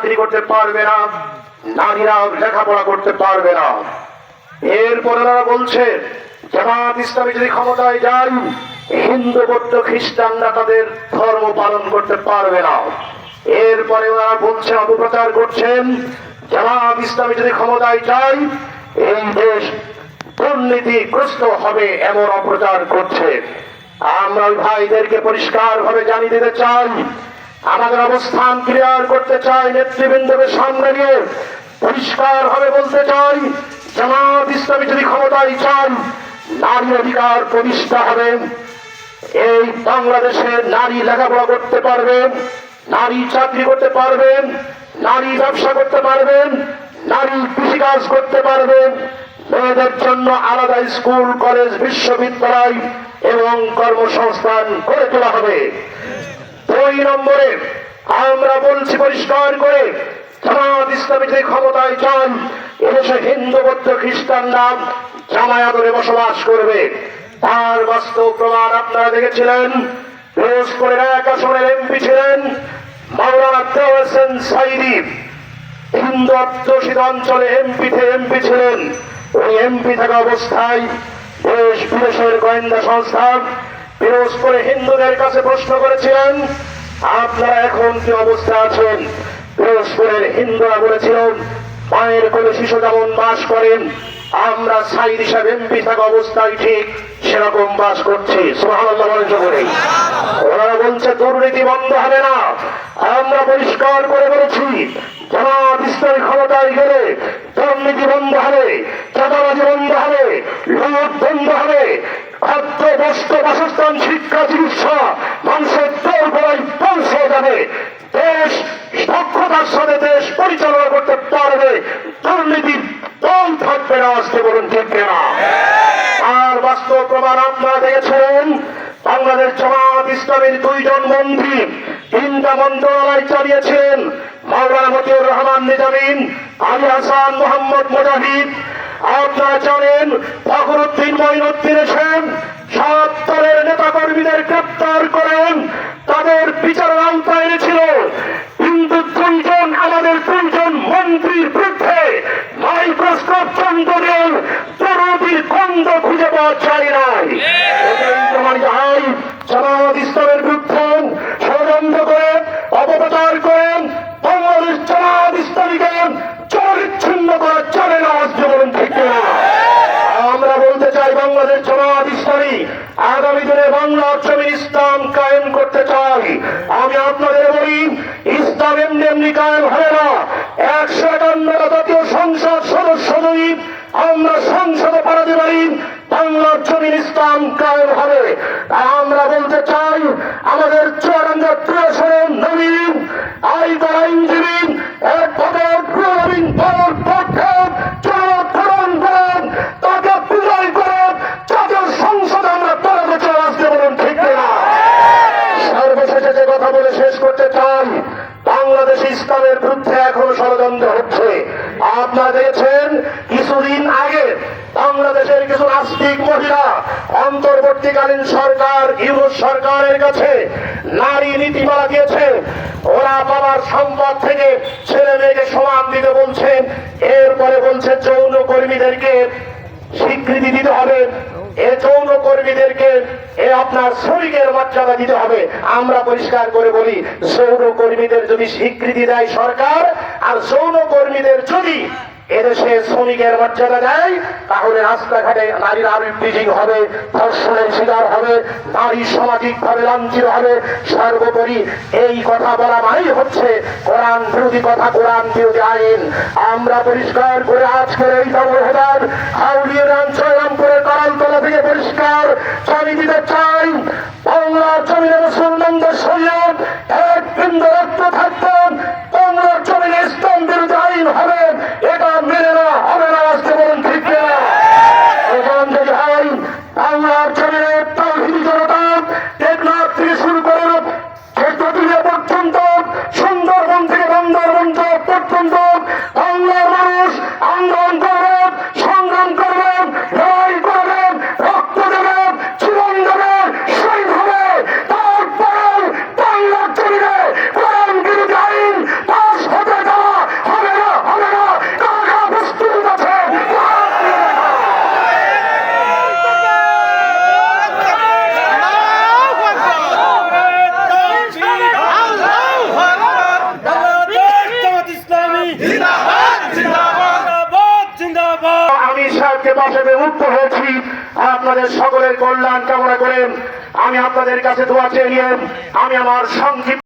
চাকরি করতে পারবে না, নারীরা লেখাপড়া করতে পারবে না। এরপরে ওরা বলছে, জামাত ইসলামী যদি ক্ষমতায় যায় হিন্দু, বৌদ্ধ, খ্রিস্টানরা তাদের ধর্ম পালন করতে পারবে না। এরপরে ওরা বলছে, অপপ্রচার করছেন, জামাত ইসলামী যদি ক্ষমতায় যায়, এই দেশ দুর্নীতিগ্রস্ত হবে এমন অপপ্রচার করছে। আমরা ভাইদেরকে পরিষ্কার ভাবে জানিয়ে দিতে চাই আমাদের অবস্থান ক্লিয়ার করতে চাই, নেতৃবৃন্দকে সামনে নিয়ে পরিষ্কার ভাবে বলতে চাই জামাত ইসলামী যদি ক্ষমতায় চান, নারী অধিকার প্রতিষ্ঠা হবে। এই বাংলাদেশে নারী লেখাপড়া করতে পারবেন, নারী চাকরি করতে পারবেন, নারী ব্যবসা করতে পারবেন, নারী কৃষিকাজ করতে পারবেন। মেয়েদের জন্য আলাদা স্কুল, কলেজ, বিশ্ববিদ্যালয় এবং কর্মসংস্থান করে তোলা হবে। দুই নম্বরে আমরা বলছি পরিষ্কার করে, জামাত ইসলামী যে ক্ষমতায় চান এদেশে হিন্দু, বৌদ্ধ খ্রিস্টানরা জামায়াতরে বসবাস করবে। তার বাস্তব প্রমাণ আপনারা দেখেছিলেন। এক আসনের এমপি ছিলেন মাওলানা তেও হোসেন সাইদি। হিন্দু অধ্যুষিত অঞ্চলে এমপি এমপি ছিলেন। ওই এমপি থাকা অবস্থায় দেশ বিদেশের গোয়েন্দা সংস্থা পিরোজপুরে হিন্দুদের কাছে প্রশ্ন করেছিলেন, আপনারা এখন কি অবস্থা আছেন? পিরোজপুরের হিন্দুরা বলেছিলেন, মায়ের কোলে শিশু যেমন বাস করেন আমরা সাইড হিসাবে এমপি থাকা অবস্থায় ঠিক সেরকম বাস করছি। করে ওরা বলছে, দুর্নীতি বন্ধ হবে না। আমরা পরিষ্কার করে বলেছি, জামাত ইসলামী ক্ষমতায় গেলে দুর্নীতি বন্ধ হবে, চাঁদাবাজি বন্ধ হবে লুট বন্ধ হবে বস্ত্র বাসস্থান, শিক্ষা, চিকিৎসা, মানুষের গলায় পৌঁছে যাবে। দেশ দক্ষতার সাথে দেশ পরিচালনা করতে পারবে। দুর্নীতির দল থাকবে না আসতে বলুন ঠিক না আর বাস্তব প্রমাণ আপনারা দেখেছেন, বাংলাদেশ জামাত ইসলামের দুইজন মন্ত্রী তিনটা মন্ত্রণালয় চালিয়েছেন, মাওলানা মতিউর রহমান নিজামিন, আলী হাসান মোহাম্মদ মুজাহিদ। আপনারা জানেন, ফখরুদ্দিন মঈনুদ্দিন এসেন সব দলের নেতা কর্মীদের গ্রেপ্তার করেন। তাদের বিচারের আওতায় এনেছিল কিন্তু দুইজন আমাদের দুইজন মন্ত্রীর বিরুদ্ধে। মাইক্রোস্কোপ চন্দ্রের তরুতির গন্ধ খুঁজে পাওয়া যায় নাই। জামাত বাংলার জমিন ইসলাম কায়েম করতে চাই। আমি আপনাদের বলি, ইসলাম এমনি কায়েম হবে না। একশো একান্নটা জাতীয় সংসদ সদস্য যদি আমরা সংসদে পাঠাতে পারি বাংলার জমিন ইসলাম কায়েম হবে। আমরা বলতে চাই, আমাদের চুয়াডাঙ্গা প্রিয়সরের নবীন, আইদার ইসলামের বিরুদ্ধে এখনও ষড়যন্ত্র হচ্ছে। আপনারা দেখেছেন, কিছুদিন আগে বাংলাদেশের কিছু নাস্তিক মহিলা অন্তর্বর্তীকালীন সরকার ইউরোপ সরকারের কাছে নারী নীতিমালা দিয়েছে। ওরা বাবার সম্পদ থেকে ছেলে মেয়েকে সমান দিতে বলছেন এরপরে বলছে যৌন কর্মীদেরকে স্বীকৃতি দিতে হবে। এ এ আপনার দিতে হবে। আমরা পরিষ্কার করে বলি যৌন কর্মীদের যদি স্বীকৃতি দেয় সরকার, আর যৌন কর্মীদের যদি এদেশে শ্রমিকের মর্যাদা দেয় তাহলে রাস্তাঘাটে নারীর আরও ব্লিচিং হবে, ধর্ষণের শিকার হবে, নারী সামাজিক ভাবে লাঞ্ছিত হবে। সর্বোপরি এই কথা বলা মানেই হচ্ছে কোরআন বিরোধী কথা, কোরআন বিরোধী আইন। আমরা পরিষ্কার করে আজকের এই দমরহদার হাউলিয়ে রামচয়রামপুরের কারালতলা থেকে পরিষ্কার। চাই, বাংলার জমিনে মুসলমানদের পাশে পেয়ে মুক্ত হয়েছি। আপনাদের সকলের কল্যাণ কামনা করেন আমি আপনাদের কাছে দোয়া চেয়ে নিয়ে আমি আমার সংক্ষিপ্ত